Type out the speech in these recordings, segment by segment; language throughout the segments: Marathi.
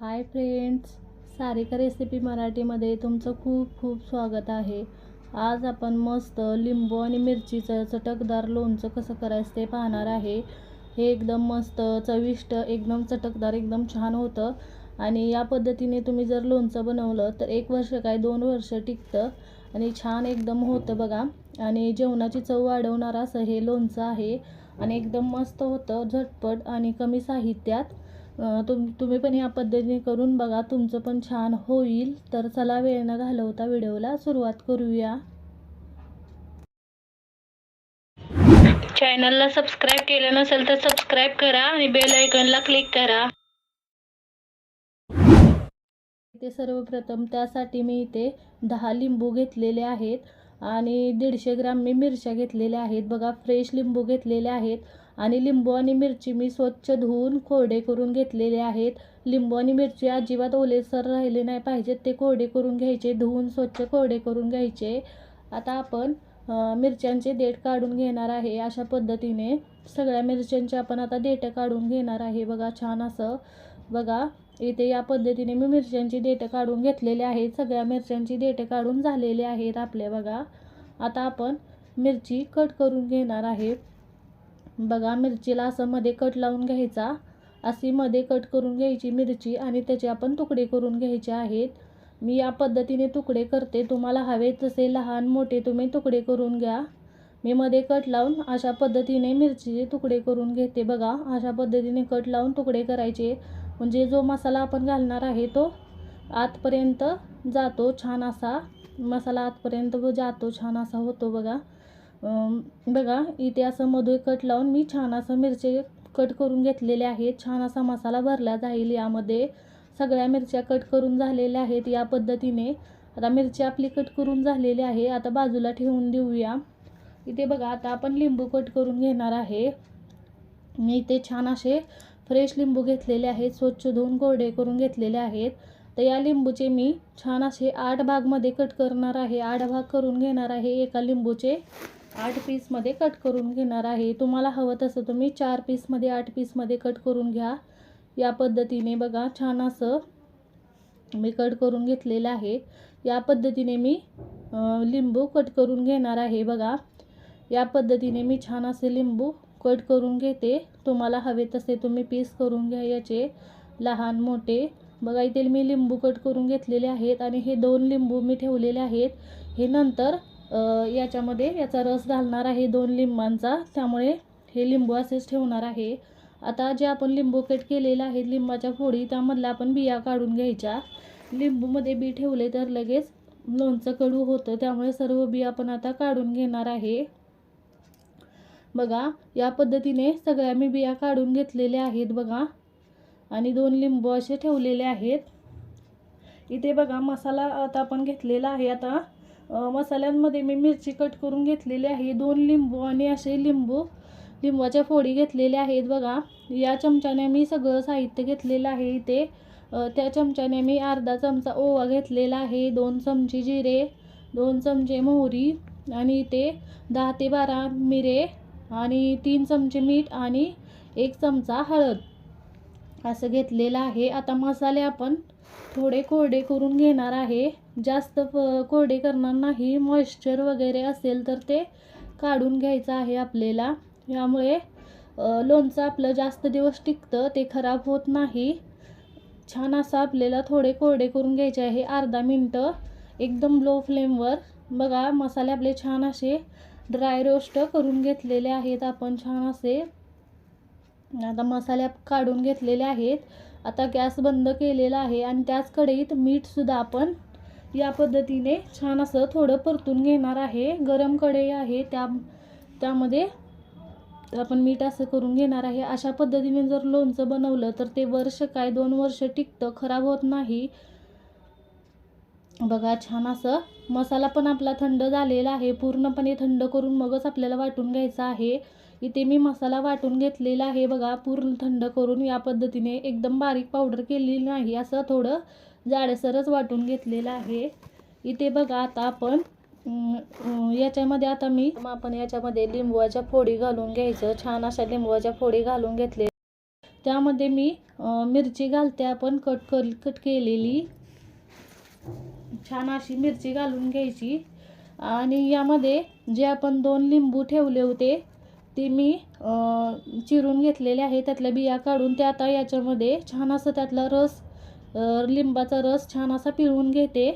हाय फ्रेंड्स सारिका रेसिपी मराठीमध्ये तुमचं खूप खूप स्वागत आहे. आज आपण मस्त लिंबू आणि मिरचीचं चटकदार लोणचं कसं करायचं ते पाहणार आहे. हे एकदम मस्त चविष्ट एकदम चटकदार एकदम छान होतं. आणि या पद्धतीने तुम्ही जर लोणचं बनवलं तर एक वर्ष काय दोन वर्ष टिकतं. आणि छान एकदम होतं बघा. आणि जेवणाची चव वाढवणारं असं हे लोणचं आहे. आणि एकदम मस्त होतं झटपट आणि कमी साहित्यात. तुम तुम्ही पण या पद्धतीने करून बघा तुमचं पण छान होईल. तर चला वेळ न घालवता व्हिडिओला. सुरुवात करूया. चॅनलला सबस्क्राईब केलं नसेल तर सबस्क्राईब करा आणि बेल आयकॉनला क्लिक करा. इथे सर्वप्रथम त्यासाठी मी इथे दहा लिंबू घेतलेले आहेत आणि दीडशे ग्राम मी मिरच्या घेतलेल्या आहेत. बघा फ्रेश लिंबू घेतलेले आहेत. आणि लिंबू आणि मिरची मी स्वच्छ धुवून कोरडे करून घेतलेले आहेत. लिंबू आणि मिरची अजिबात ओलेसर राहिले नाही पाहिजेत. ते कोरडे करून घ्यायचे धुवून स्वच्छ कोरडे करून घ्यायचे. आता आपण मिरच्यांचे देठ काढून घेणार आहे अशा पद्धतीने. सगळ्या मिरच्यांचे आपण आता देठं काढून घेणार आहे. बघा छान असं. बघा इथे या पद्धतीने मी मिरच्यांची देठं काढून घेतलेले आहेत. सगळ्या मिरच्यांची देठं काढून झालेले आहेत आपले बघा आता आपण मिरची कट करून घेणार आहे. बघा मिरचीला असं मध्ये कट लावून घ्यायचा. अशी मध्ये कट करून घ्यायची मिरची आणि त्याचे आपण तुकडे करून घ्यायचे आहेत. मी या पद्धतीने तुकडे करते. तुम्हाला हवे तसे लहान मोठे तुम्ही तुकडे करून घ्या. मी मध्ये कट लावून अशा पद्धतीने मिरचीचे तुकडे करून घेते बघा. अशा पद्धतीने कट लावून तुकडे करायचे. म्हणजे जो मसाला आपण घालणार आहे तो आतपर्यंत जातो छान असा. मसाला आतपर्यंत जातो छान असा होतो बघा. बघा इथे असं मध्ये कट लावून मी छान असं मिरचे कट करून घेतलेले आहेत. छान असा मसाला भरला जाईल यामध्ये. सगळ्या मिरच्या कट करून झालेल्या आहेत या पद्धतीने. आता मिरची आपली कट करून झालेली आहे. आता बाजूला ठेवून देऊया. इथे बघा आता आपण लिंबू कट करून घेणार आहे. मी इथे छान असे फ्रेश लिंबू घेतलेले आहेत. स्वच्छ धुवून कोरडे करून घेतलेले आहेत. तर या लिंबूचे मी छान असे आठ भागमध्ये कट करणार आहे. आठ भाग करून घेणार आहे एका लिंबूचे. आठ पीसमध्ये कट करून घेणार आहे. तुम्हाला हवं तसं तुम्ही चार पीसमध्ये आठ पीसमध्ये कट करून घ्या. या पद्धतीने बघा छान असं मी कट करून घेतलेलं आहे. या पद्धतीने मी लिंबू कट करून घेणार आहे बघा. या पद्धतीने मी छान असे लिंबू कट करून घेते. तुम्हाला हवे तसे तुम्ही पीस करून घ्या याचे लहान मोठे. बघा इथे मी लिंबू कट करून घेतलेले आहेत आणि हे दोन लिंबू मी ठेवलेले आहेत. हे नंतर याच्यामध्ये याचा रस घालणार आहे दोन लिंबांचा. त्यामुळे हे लिंबू असेच ठेवणार आहे. आता जे आपण लिंबू कट केलेले आहेत लिंबाच्या फोडी त्यामधल्या आपण बिया काढून घ्यायच्या. लिंबूमध्ये बी ठेवले तर लगेच लोणचं कडू होतं. त्यामुळे सर्व बी आपण आता काढून घेणार आहे. बघा या पद्धतीने सगळ्या मी बिया काढून घेतलेल्या आहेत बघा. आणि दोन लिंबू असे ठेवलेले आहेत. इथे बघा मसाला आता आपण घेतलेला आहे आता. मसाल्यांमध्ये मी मिरची कट करून घेतलेली आहे. दोन लिंबू आणि असे लिंबू लिंबाच्या फोडी घेतलेल्या आहेत बघा. या चमच्याने मी सगळं साहित्य घेतलेलं आहे इथे. त्या चमच्याने मी अर्धा चमचा ओवा घेतलेला आहे दोन चमचे जिरे दोन चमचे मोहरी आणि इथे दहा ते बारा मिरे आणि तीन चमचे मीठ आणि एक चमचा हळद. असं घेतलेलं आहे. आता मसाले आपण थोडे कोरडे करून घेणार आहे. जास्त फ- कोरडे करणार नाही. मॉइश्चर वगैरे असेल तर ते काढून घ्यायचं आहे आपल्याला. यामुळे लोणचं आपलं जास्त दिवस टिकतं ते खराब होत नाही. छान असं आपल्याला थोडे कोरडे करून घ्यायचे आहे. अर्धा मिनटं एकदम लो फ्लेमवर बघा मसाले आपले छान असे ड्राय रोस्ट करून घेतलेले आहेत आपण. छान असे. आता मसाले काढून घेतलेले आहेत. आता गॅस बंद केलेला आहे आणि त्याच कढईत मीठसुद्धा आपण या पद्धतीने छान असं थोडं परतून घेणार आहे. गरम कढई आहे त्या त्यामध्ये आपण मीठ असं करून घेणार आहे. अशा पद्धतीने जर लोणचं बनवलं तर ते वर्ष काय दोन वर्ष टिकतं खराब होत नाही. बघा छान असं मसाला पण आपला थंड झालेला आहे. पूर्णपणे थंड करून मगच आपल्याला वाटून घ्यायचा आहे. इथे मी मसाला वाटून घेतलेला आहे. बघा पूर्ण थंड करून या पद्धतीने एकदम बारीक पावडर केलेली नाही. असं थोडं जाडसरच वाटून घेतलेलं आहे. इथे बघा आता आपण याच्यामध्ये आता मी आपण याच्यामध्ये लिंबूच्या फोडी घालून घ्यायचं. छान अशा लिंबूच्या फोडी घालून घेतले. त्यामध्ये मी मिरची घालते आपण कट कर कट केलेली. छान अशी मिरची घालून घ्यायची. आणि यामध्ये जे आपण दोन लिंबू ठेवले होते ते मी चिरून घेतलेले आहे. त्यातल्या बिया काढून ते आता याच्यामध्ये छान असं त्यातला रस लिंबाचा रस छान असा पिळून घेते.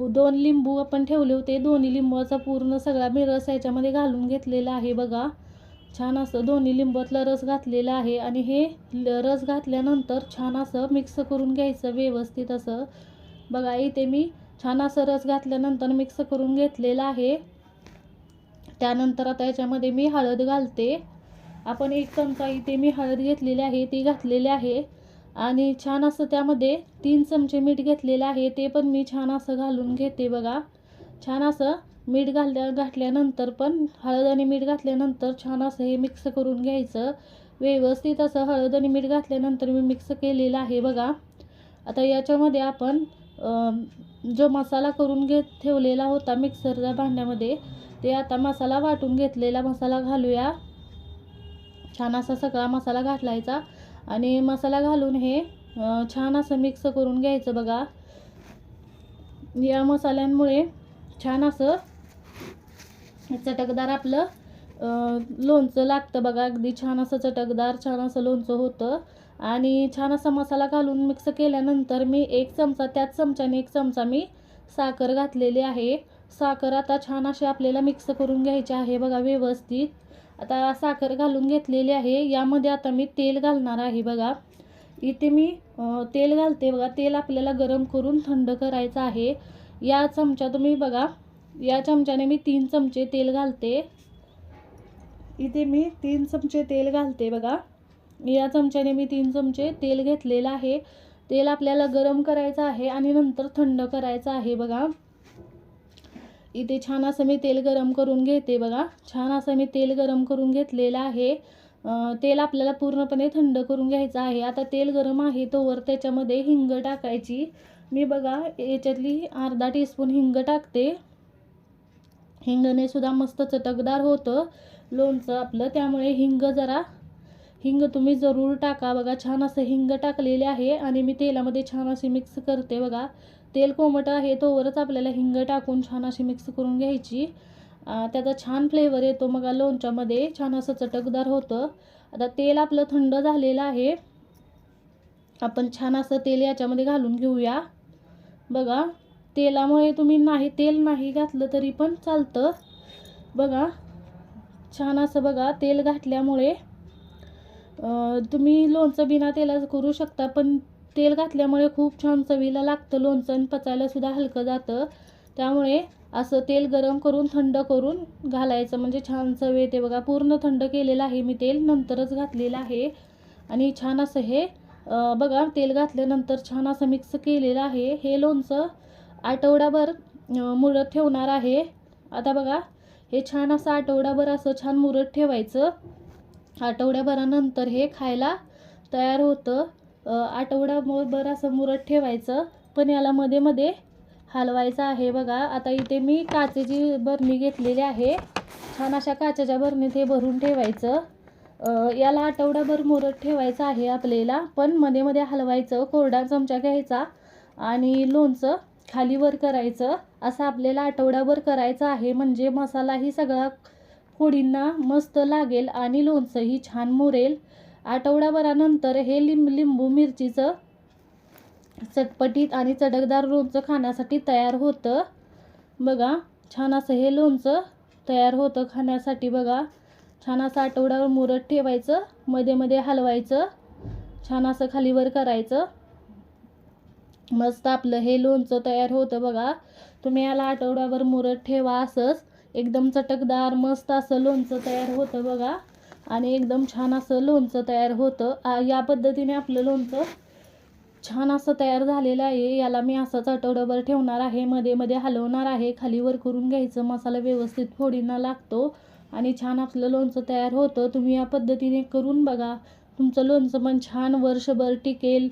दोन लिंबू आपण ठेवले होते. दोन्ही लिंबाचा पूर्ण सगळा मी रस याच्यामध्ये घालून घेतलेला आहे बघा. छान असं दोन्ही लिंबातला रस घातलेला आहे आणि हे ल- रस घातल्यानंतर छान असं मिक्स करून घ्यायचं व्यवस्थित असं. बघा इथे मी छान असं रस घातल्यानंतर मिक्स करून घेतलेला आहे. त्यानंतर आता याच्यामध्ये मी हळद घालते. आपण एक चमचा इथे मी हळद घेतलेली आहे. ती घातलेली आहे. आणि छान असं त्यामध्ये तीन चमचे मीठ घेतलेलं आहे ते पण मी छान असं घालून घेते बघा. छान असं मीठ घालल्या घातल्यानंतर पण हळद आणि मीठ घातल्यानंतर छान असं हे मिक्स करून घ्यायचं. व्यवस्थित असं हळद आणि मीठ घातल्यानंतर मी मिक्स केलेलं आहे बघा. आता याच्यामध्ये आपण जो मसाला करून घेत ठेवलेला होता मिक्सरच्या भांड्यामध्ये ते आता मसाला वाटून घेतलेला मसाला घालूया. छान असा सगळा मसाला घातलायचा. आणि मसाला घालून हे छान असं मिक्स करून घ्यायचं बघा. या मसाल्यांमुळे छान असं चटकदार आपलं लोणचं लागतं बघा. अगदी छान असं चटकदार छान असं लोणचं होतं. आणि छान असा मसाला घालून मिक्स केल्यानंतर मी एक चमचा त्याच चमच्याने एक चमचा मी साखर घातलेली आहे. साखर आता छान अशी आपल्याला मिक्स करून घ्यायची आहे बघा व्यवस्थित. आता साखर घालून घेतलेली आहे. यामध्ये आता मी तेल घालणार आहे बघा. इथे मी तेल घालते बघा. तेल आपल्याला गरम करून थंड करायचं आहे. या चमचा तुम्ही बघा. या चमच्याने मी तीन चमचे तेल घालते. इथे मी तीन चमचे तेल घालते बघा. या चमच्याने मी तीन चमचे तेल घेतलेलं आहे. तेल आपल्याला गरम करायचं आहे आणि नंतर थंड करायचं आहे बघा. इथे छान असं मी तेल गरम करून घेते बघा. छान असं मी तेल गरम करून घेतलेलं आहे. तेल आपल्याला पूर्णपणे थंड करून घ्यायचं आहे. आता तेल गरम आहे तोवर त्याच्यामध्ये हिंग टाकायची. मी बघा याच्यातली अर्धा टीस्पून हिंग टाकते. हिंगने सुद्धा मस्त चटकदार होतं. लोणचं आपलं त्यामुळे हिंग जरा हिंग तुम्ही जरूर टाका. बघा छान असं हिंग टाकलेले आहे आणि मी तेलामध्ये छान असे मिक्स करते बघा. तेल कोमट आहे तोवरच आपल्याला हिंग टाकून छान अशी मिक्स करून घ्यायची. त्याचा छान फ्लेवर येतो मग लोणच्यामध्ये छान असं चटकदार होतं. आता तेल आपलं थंड झालेलं आहे. आपण छान असं तेल याच्यामध्ये घालून घेऊया. बघा तेलामुळे तुम्ही नाही तेल नाही घातलं तरी पण चालतं. बघा छान असं बघा तेल घातल्यामुळे. तुम्ही लोणचं बिना तेलाचं करू शकता पण तेल घातल्यामुळे खूप छान चवीला लागतं लोणचं आणि पचायलासुद्धा हलकं जातं. त्यामुळे असं तेल गरम करून थंड करून घालायचं. म्हणजे छान चव येते बघा. पूर्ण थंड केलेलं आहे मी तेल नंतरच घातलेलं आहे. आणि छान असं हे बघा तेल घातल्यानंतर छान असं मिक्स केलेलं आहे. हे लोणचं आठवडाभर मुरत ठेवणार आहे. आता बघा हे छान असं आठवडाभर असं छान मुरत ठेवायचं. आठवड्याभरानंतर हे खायला तयार होतं. आठवडाभर असं मुरत ठेवायचं पण याला मध्ये मध्ये हलवायचं आहे बघा. आता इथे मी काचेची बरणी घेतलेली आहे. छान अशा काचेच्या बरणीत हे भरून ठेवायचं. याला आठवडाभर मुरत ठेवायचं आहे आपल्याला पण मध्ये मध्ये हलवायचं कोरडा चमचा घ्यायचा आणि लोणचं खालीवर करायचं. असं आपल्याला आठवडाभर करायचं आहे. म्हणजे मसालाही सगळा फोडींना मस्त लागेल आणि लोणचंही छान मुरेल. आठवडाभरानंतर हे लिंब लिंबू मिरचीचं चटपटीत आणि चटकदार लोणचं खाण्यासाठी तयार होतं. बघा छान असं हे लोणचं तयार होतं खाण्यासाठी. बघा छान असं आठवड्यावर मुरत ठेवायचं मध्ये मध्ये हलवायचं छान असं खालीवर करायचं. मस्त आपलं हे लोणचं तयार होतं बघा. तुम्ही याला आठवड्यावर मुरत ठेवा असंच. एकदम चटकदार मस्त असं लोणचं तयार होतं बघा. आणि एकदम छान असं लोणचं तयार होतं. या पद्धतीने आपलं लोणचं छान असं तयार झालेलं आहे. याला मी असंच आठवडाभर ठेवणार आहे. मध्ये मध्ये हलवणार आहे. खालीवर करून घ्यायचं. मसाला व्यवस्थित फोडींना लागतो. आणि छान आपलं लोणचं तयार होतं. तुम्ही या पद्धतीने करून बघा. तुमचं लोणचं पण छान वर्षभर टिकेल.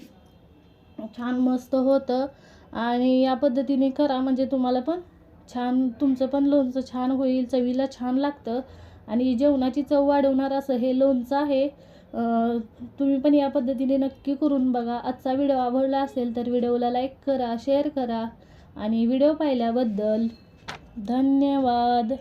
छान मस्त होतं. आणि या पद्धतीने करा. म्हणजे तुम्हाला पण छान तुमचं पण लोणचं छान होईल. चवीला छान लागतं. आणि जेवणाची चव वाढवणार असं हे लोणचं आहे. तुम्ही पण या पद्धतीने नक्की करून बघा. आजचा व्हिडिओ आवडला असेल तर व्हिडिओला लाईक करा शेअर करा आणि व्हिडिओ पाहिल्याबद्दल धन्यवाद.